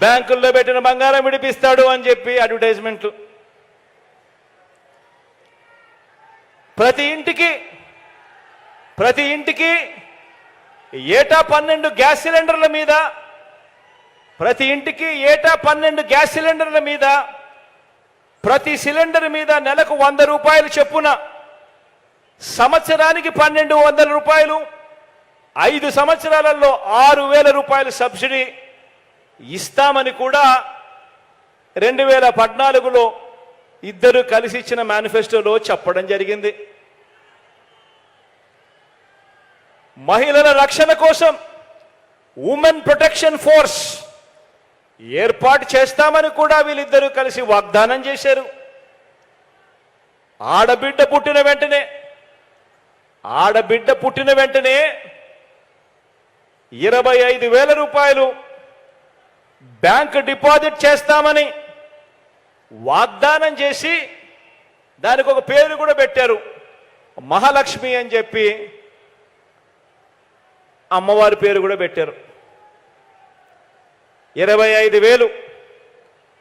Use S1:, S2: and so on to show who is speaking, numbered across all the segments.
S1: బ్యాంకుల్లో పెట్టిన బంగారం విడిపిస్తాడు అని చెప్పి అడ్వర్టైజ్మెంట్లు. ప్రతి ఇంటికి ప్రతి ఇంటికి ఏటా పన్నెండు గ్యాస్ సిలిండర్ల మీద ప్రతి ఇంటికి ఏటా పన్నెండు గ్యాస్ సిలిండర్ల మీద ప్రతి సిలిండర్ మీద నెలకు వంద రూపాయలు చెప్పున సంవత్సరానికి పన్నెండు వందల రూపాయలు ఐదు సంవత్సరాలలో ఆరు వేల రూపాయల సబ్సిడీ ఇస్తామని కూడా రెండు వేల పద్నాలుగులో ఇద్దరు కలిసి ఇచ్చిన మేనిఫెస్టోలో చెప్పడం జరిగింది. మహిళల రక్షణ కోసం ఉమెన్ ప్రొటెక్షన్ ఫోర్స్ ఏర్పాటు చేస్తామని కూడా వీళ్ళిద్దరూ కలిసి వాగ్దానం చేశారు. ఆడబిడ్డ పుట్టిన వెంటనే ఆడబిడ్డ పుట్టిన వెంటనే ఇరవై ఐదు వేల రూపాయలు బ్యాంక్ డిపాజిట్ చేస్తామని వాగ్దానం చేసి దానికి ఒక పేరు కూడా పెట్టారు. మహాలక్ష్మి అని చెప్పి అమ్మవారి పేరు కూడా పెట్టారు. ఇరవై ఐదు వేలు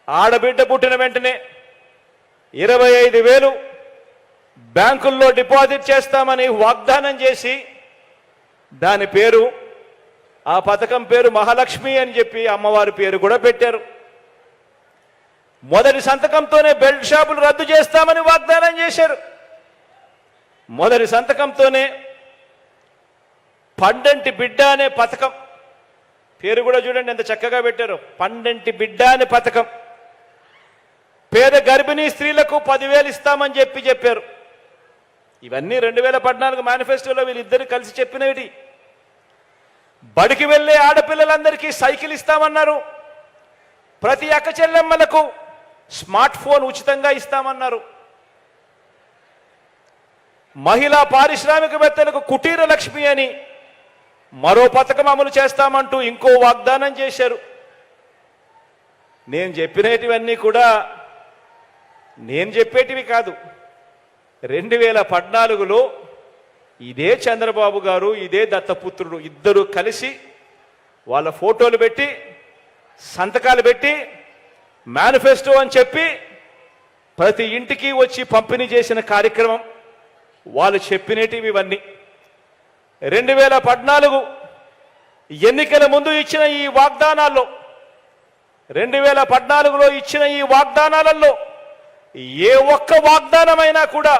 S1: ఆడబిడ్డ పుట్టిన వెంటనే ఇరవై ఐదు వేలు బ్యాంకుల్లో డిపాజిట్ చేస్తామని వాగ్దానం చేసి దాని పేరు ఆ పథకం పేరు మహాలక్ష్మి అని చెప్పి అమ్మవారి పేరు కూడా పెట్టారు. మొదటి సంతకంతోనే బెల్ట్ షాపులు రద్దు చేస్తామని వాగ్దానం చేశారు. మొదటి సంతకంతోనే పండంటి బిడ్డ అనే పథకం. పేరు కూడా చూడండి ఎంత చక్కగా పెట్టారు. పండంటి బిడ్డ అనే పథకం. పేద గర్భిణీ స్త్రీలకు పదివేలు ఇస్తామని చెప్పి చెప్పారు. ఇవన్నీ రెండు వేల పద్నాలుగు మేనిఫెస్టోలో వీళ్ళిద్దరు కలిసి చెప్పినవి బడికి వెళ్ళే ఆడపిల్లలందరికీ సైకిల్ ఇస్తామన్నారు. ప్రతి అక్క చెల్లెమ్మలకు స్మార్ట్ ఫోన్ ఉచితంగా ఇస్తామన్నారు. మహిళా పారిశ్రామికవేత్తలకు కుటీర లక్ష్మి అని మరో పథకం అమలు చేస్తామంటూ ఇంకో వాగ్దానం చేశారు. నేను చెప్పినటివన్నీ కూడా నేను చెప్పేటివి కాదు. రెండు వేల పద్నాలుగులో ఇదే చంద్రబాబు గారు ఇదే దత్తపుత్రుడు ఇద్దరు కలిసి వాళ్ళ ఫోటోలు పెట్టి సంతకాలు పెట్టి మేనిఫెస్టో అని చెప్పి ప్రతి ఇంటికి వచ్చి పంపిణీ చేసిన కార్యక్రమం. వాళ్ళు చెప్పినటివి ఇవన్నీ. రెండు వేల పద్నాలుగు ఎన్నికల ముందు ఇచ్చిన ఈ వాగ్దానాల్లో రెండు వేల పద్నాలుగులో ఇచ్చిన ఈ వాగ్దానాలలో ఏ ఒక్క వాగ్దానమైనా కూడా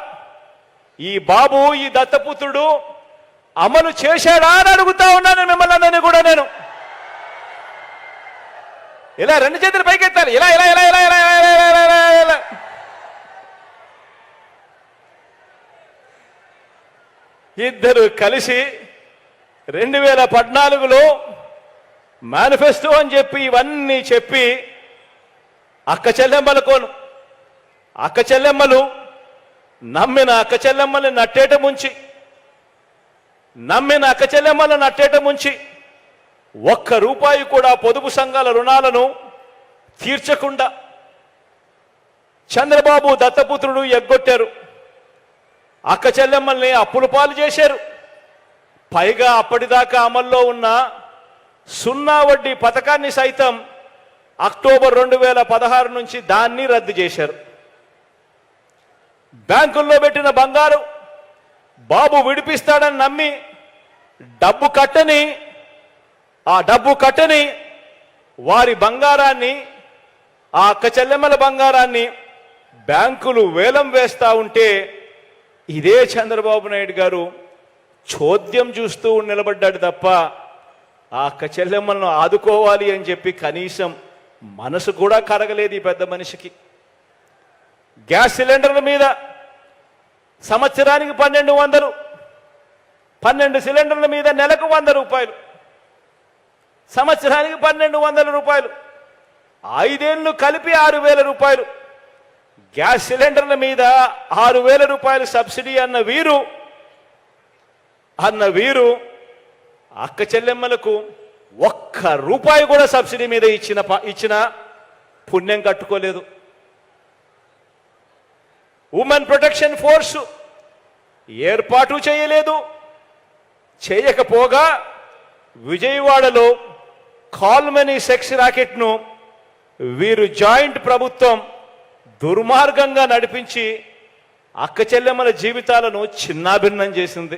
S1: ఈ బాబు ఈ దత్తపుత్రుడు అమలు చేశాడా అని అడుగుతా ఉన్నాను మిమ్మల్ని అందరినీ కూడా నేను ఇలా రెండు చేతులు పైకెత్తాలి ఇలా ఇలా ఇలా ఇలా ఇలా ఇలా ఇలా ఇలా ఇలా ఇద్దరు కలిసి రెండు వేల పద్నాలుగులో మేనిఫెస్టో అని చెప్పి ఇవన్నీ చెప్పి అక్క చెల్లెమ్మలు కోను అక్క చెల్లెమ్మలు నమ్మిన అక్క చెల్లెమ్మల్ని నట్టేట ముంచి నమ్మిన అక్కచెల్లెమ్మలని నట్టేట ముంచి ఒక్క రూపాయి కూడా పొదుపు సంఘాల రుణాలను తీర్చకుండా చంద్రబాబు దత్తపుత్రుడు ఎగ్గొట్టారు. అక్క చెల్లెమ్మల్ని అప్పుల పాలు చేశారు. పైగా అప్పటిదాకా అమల్లో ఉన్న సున్నా వడ్డీ పథకాన్ని సైతం అక్టోబర్ రెండు వేల పదహారు నుంచి దాన్ని రద్దు చేశారు. బ్యాంకుల్లో పెట్టిన బంగారు బాబు విడిపిస్తాడని నమ్మి డబ్బు కట్టని ఆ డబ్బు కట్టని వారి బంగారాన్ని ఆ అక్క చెల్లెమ్మల బంగారాన్ని బ్యాంకులు వేలం వేస్తా ఉంటే ఇదే చంద్రబాబు నాయుడు గారు చోద్యం చూస్తూ నిలబడ్డాడు తప్ప ఆ అక్క చెల్లెమ్మలను ఆదుకోవాలి అని చెప్పి కనీసం మనసు కూడా కరగలేదు ఈ పెద్ద మనిషికి. గ్యాస్ సిలిండర్ల మీద సంవత్సరానికి పన్నెండు వందలు పన్నెండు సిలిండర్ల మీద నెలకు వంద రూపాయలు సంవత్సరానికి పన్నెండు వందల రూపాయలు ఐదేళ్ళు కలిపి ఆరు వేల రూపాయలు. గ్యాస్ సిలిండర్ల మీద ఆరు వేల రూపాయలు సబ్సిడీ అన్న వీరు అన్న వీరు అక్క చెల్లెమ్మలకు ఒక్క రూపాయి కూడా సబ్సిడీ మీద ఇచ్చిన ఇచ్చిన పుణ్యం కట్టుకోలేదు. ఉమెన్ ప్రొటెక్షన్ ఫోర్స్ ఏర్పాటు చేయలేదు. చేయకపోగా విజయవాడలో కాల్మనీ సెక్స్ రాకెట్ను వీరు జాయింట్ ప్రభుత్వం దుర్మార్గంగా నడిపించి అక్క చెల్లెమ్మల జీవితాలను చిన్నాభిన్నం చేసింది.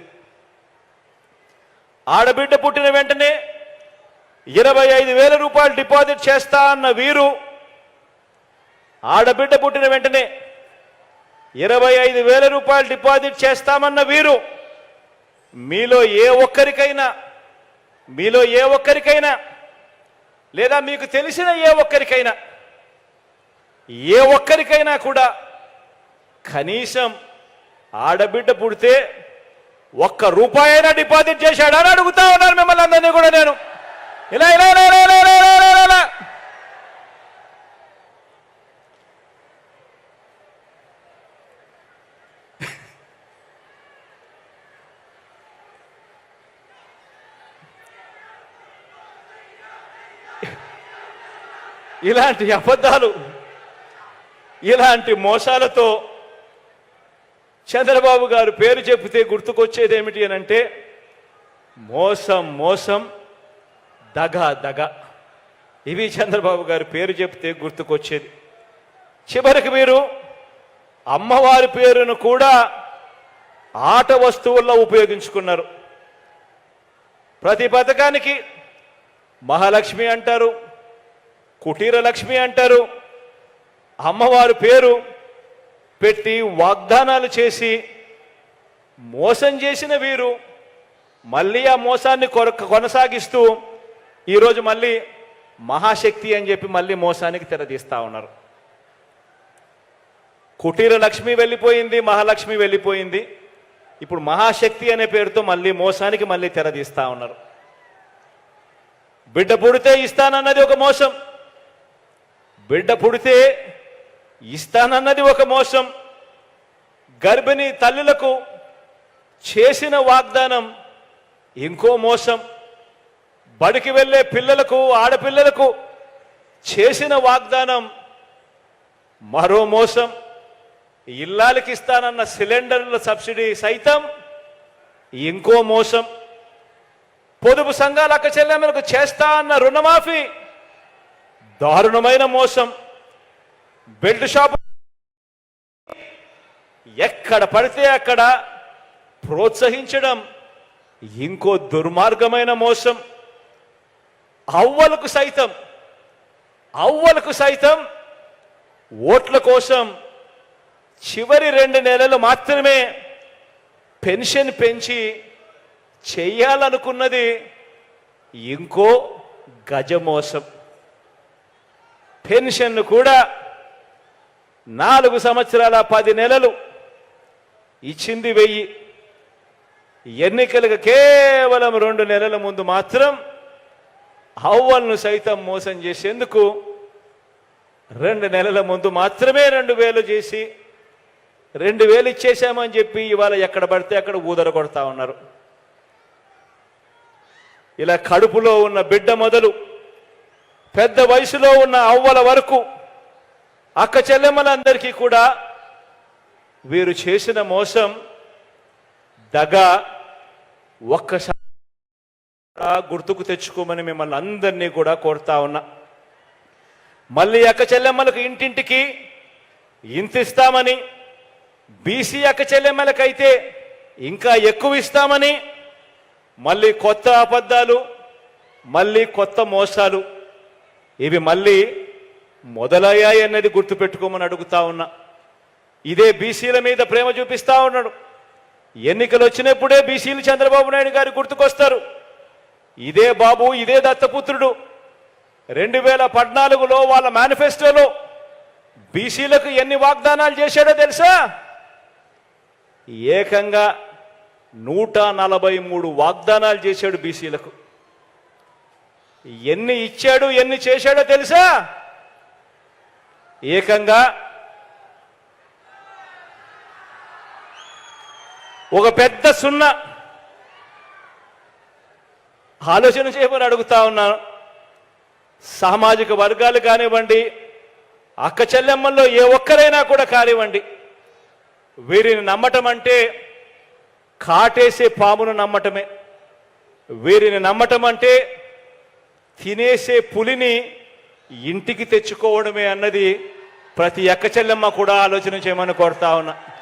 S1: ఆడబిడ్డ పుట్టిన వెంటనే ఇరవై ఐదు వేల రూపాయలు డిపాజిట్ చేస్తా అన్న వీరు ఆడబిడ్డ పుట్టిన వెంటనే ఇరవై ఐదు వేల రూపాయలు డిపాజిట్ చేస్తామన్న వీరు. మీలో ఏ ఒక్కరికైనా మీలో ఏ ఒక్కరికైనా లేదా మీకు తెలిసిన ఏ ఒక్కరికైనా ఏ ఒక్కరికైనా కూడా కనీసం ఆడబిడ్డ పుడితే ఒక్క రూపాయైనా డిపాజిట్ చేశాడని అని అడుగుతా ఉన్నాను మిమ్మల్ని అందరినీ కూడా నేను. ఇలా ఇలా ఇలా ఇలా ఇలా. ఇలాంటి అబద్ధాలు ఇలాంటి మోసాలతో చంద్రబాబు గారు పేరు చెప్తే గుర్తుకొచ్చేది ఏమిటి అని అంటే మోసం మోసం దగ దగ. ఇవి చంద్రబాబు గారు పేరు చెప్తే గుర్తుకొచ్చేది. చివరికి మీరు అమ్మవారి పేరును కూడా ఆట వస్తువుల్లో ఉపయోగించుకున్నారు. ప్రతి పథకానికి మహాలక్ష్మి అంటారు కుటీర లక్ష్మి అంటారు. అమ్మవారి పేరు పెట్టి వాగ్దానాలు చేసి మోసం చేసిన వీరు మళ్ళీ ఆ మోసాన్ని కొనసాగిస్తూ ఈరోజు మళ్ళీ మహాశక్తి అని చెప్పి మళ్ళీ మోసానికి తెరదీస్తా ఉన్నారు. కుటీర లక్ష్మి వెళ్ళిపోయింది మహాలక్ష్మి వెళ్ళిపోయింది. ఇప్పుడు మహాశక్తి అనే పేరుతో మళ్ళీ మోసానికి మళ్ళీ తెరదీస్తా ఉన్నారు. బిడ్డ పుడితే ఇస్తానన్నది ఒక మోసం. బిడ్డ పుడితే ఇస్తానన్నది ఒక మోసం. గర్భిణీ తల్లులకు చేసిన వాగ్దానం ఇంకో మోసం. బడికి వెళ్ళే పిల్లలకు ఆడపిల్లలకు చేసిన వాగ్దానం మరో మోసం. ఇల్లాలకి ఇస్తానన్న సిలిండర్ల సబ్సిడీ సైతం ఇంకో మోసం. పొదుపు సంఘాల అక్క చెల్లెమ్మలకు చేస్తా అన్న రుణమాఫీ దారుణమైన మోసం. బెల్ట్ షాప్ ఎక్కడ పడితే అక్కడ ప్రోత్సహించడం ఇంకో దుర్మార్గమైన మోసం. అవ్వలకు సైతం అవ్వలకు సైతం ఓట్ల కోసం చివరి రెండు నెలలు మాత్రమే పెన్షన్ పెంచి చేయాలనుకున్నది ఇంకో గజమోసం పెన్షన్ కూడా నాలుగు సంవత్సరాల పది నెలలు ఇచ్చింది వెయ్యి. ఎన్నికలకు కేవలం రెండు నెలల ముందు మాత్రం అవ్వలను సైతం మోసం చేసేందుకు రెండు నెలల ముందు మాత్రమే రెండు వేలు చేసి రెండు వేలు ఇచ్చేసామని చెప్పి ఇవాళ ఎక్కడ పడితే అక్కడ ఊదర కొడతా ఉన్నారు. ఇలా కడుపులో ఉన్న బిడ్డ మొదలు పెద్ద వయసులో ఉన్న అవ్వల వరకు అక్క చెల్లెమ్మలందరికీ కూడా వీరు చేసిన మోసం దగ ఒక్కసారి గుర్తుకు తెచ్చుకోమని మిమ్మల్ని అందరినీ కూడా కోరుతా ఉన్నా. మళ్ళీ అక్క చెల్లెమ్మలకు ఇంటింటికి ఇంతిస్తామని బీసీ అక్క చెల్లెమ్మలకైతే ఇంకా ఎక్కువ ఇస్తామని మళ్ళీ కొత్త అబద్ధాలు మళ్ళీ కొత్త మోసాలు. ఇవి మళ్ళీ మొదలయ్యాయి అన్నది గుర్తుపెట్టుకోమని అడుగుతా ఉన్నా. ఇదే బీసీల మీద ప్రేమ చూపిస్తా ఉన్నాడు. ఎన్నికలు వచ్చినప్పుడే బీసీలు చంద్రబాబు నాయుడు గారు గుర్తుకొస్తారు. ఇదే బాబు ఇదే దత్తపుత్రుడు. రెండు వేల పద్నాలుగులో వాళ్ళ మేనిఫెస్టోలో బీసీలకు ఎన్ని వాగ్దానాలు చేశాడో తెలుసా? ఏకంగా నూట నలభై మూడు వాగ్దానాలు చేశాడు బీసీలకు. ఎన్ని ఇచ్చాడు ఎన్ని చేశాడో తెలుసా? ఏకంగా ఒక పెద్ద సున్నా. ఆలోచన చేయమని అడుగుతా ఉన్నాను సామాజిక వర్గాలు కానివ్వండి అక్క చెల్లెమ్మల్లో ఏ ఒక్కరైనా కూడా కానివ్వండి వీరిని నమ్మటం అంటే కాటేసే పామును నమ్మటమే. వీరిని నమ్మటం అంటే తినేసే పులిని ఇంటికి తెచ్చుకోవడమే అన్నది ప్రతి ఎక్కచెల్లెమ్మ కూడా ఆలోచన చేయమని కోరుతా ఉన్నా.